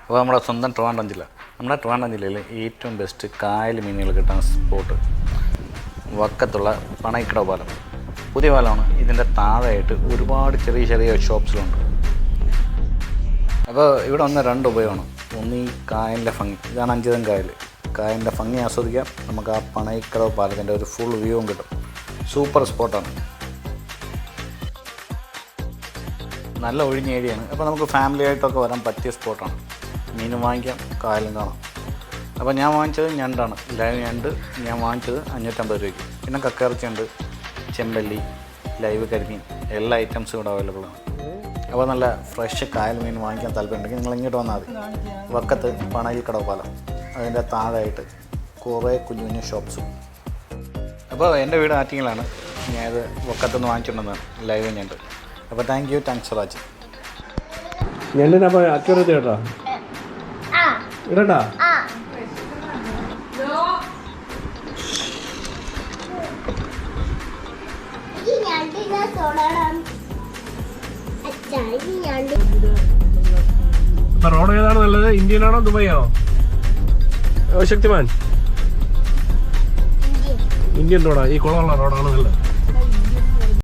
അപ്പോൾ നമ്മുടെ സ്വന്തം ട്രിവാൻഡ്രം ജില്ല. നമ്മുടെ ട്രിവാൻഡ്രം ജില്ലയിൽ ഏറ്റവും ബെസ്റ്റ് കായൽ മീനുകൾ കിട്ടുന്ന സ്പോട്ട് വക്കത്തുള്ള പണയിക്കട പാലം. പുതിയ പാലമാണ്. ഇതിന്റെ താഴെയായിട്ട് ഒരുപാട് ചെറിയ ചെറിയ ഷോപ്സിലുണ്ട് അപ്പോൾ ഇവിടെ വന്ന രണ്ട് ഉപയോഗമാണ്. ഒന്ന് ഈ കായലിന്റെ ഭംഗി. ഇതാണ് അഞ്ചുതം കായൽ. കായലിന്റെ ഭംഗി ആസ്വദിക്കാം. നമുക്ക് ആ പണയിക്കടവ് പാലത്തിന്റെ ഒരു ഫുൾ വ്യൂവും കിട്ടും. സൂപ്പർ സ്പോട്ടാണ് നല്ല ഒഴിഞ്ഞ ഏരിയയാണ് അപ്പോൾ നമുക്ക് ഫാമിലി ആയിട്ടൊക്കെ വരാൻ പറ്റിയ സ്പോട്ടാണ് മീനും വാങ്ങിക്കാം കായലും കാണാം. അപ്പോൾ ഞാൻ വാങ്ങിച്ചത് ഞണ്ടാണ്. ലൈവ് ഞണ്ട് ഞാൻ വാങ്ങിച്ചത് അഞ്ഞൂറ്റമ്പത് രൂപയ്ക്ക്. പിന്നെ കക്കയിറച്ചിയുണ്ട് ചെമ്പല്ലി ലൈവ് കരിമീൻ എല്ലാ ഐറ്റംസും ഇവിടെ അവൈലബിൾ ആണ്. അപ്പോൾ നല്ല ഫ്രഷ് കായൽ മീൻ വാങ്ങിക്കാൻ താല്പര്യമുണ്ടെങ്കിൽ നിങ്ങൾ ഇങ്ങോട്ട് വന്നാൽ മതി. വക്കത്ത് പണയിൽ കടവപ്പാലം. അതിന്റെ താഴെയായിട്ട് കുറേ കുഞ്ഞു കുഞ്ഞു ഷോപ്സും അപ്പോൾ എന്റെ വീട് ആറ്റിങ്ങിലാണ്. ഞാനത് വക്കത്തുനിന്ന് വാങ്ങിച്ചിട്ടുണ്ടെന്നാണ് ലൈവ് ഞണ്ട്. അപ്പോൾ thank you thanks for watching ഞണ്ടിനപ്പോ accurate കേട്ടോ. ഇടട്ടാ റോഡ് ഏതാണ് നല്ലത്? ഇന്ത്യയിലാണോ ദുബായാണോ ഓ ശക്തിമാൻ. ഇന്ത്യ. ഇന്ത്യൻ റോഡാ? ഈ കുളമുള്ള റോഡാണ് നല്ലത്.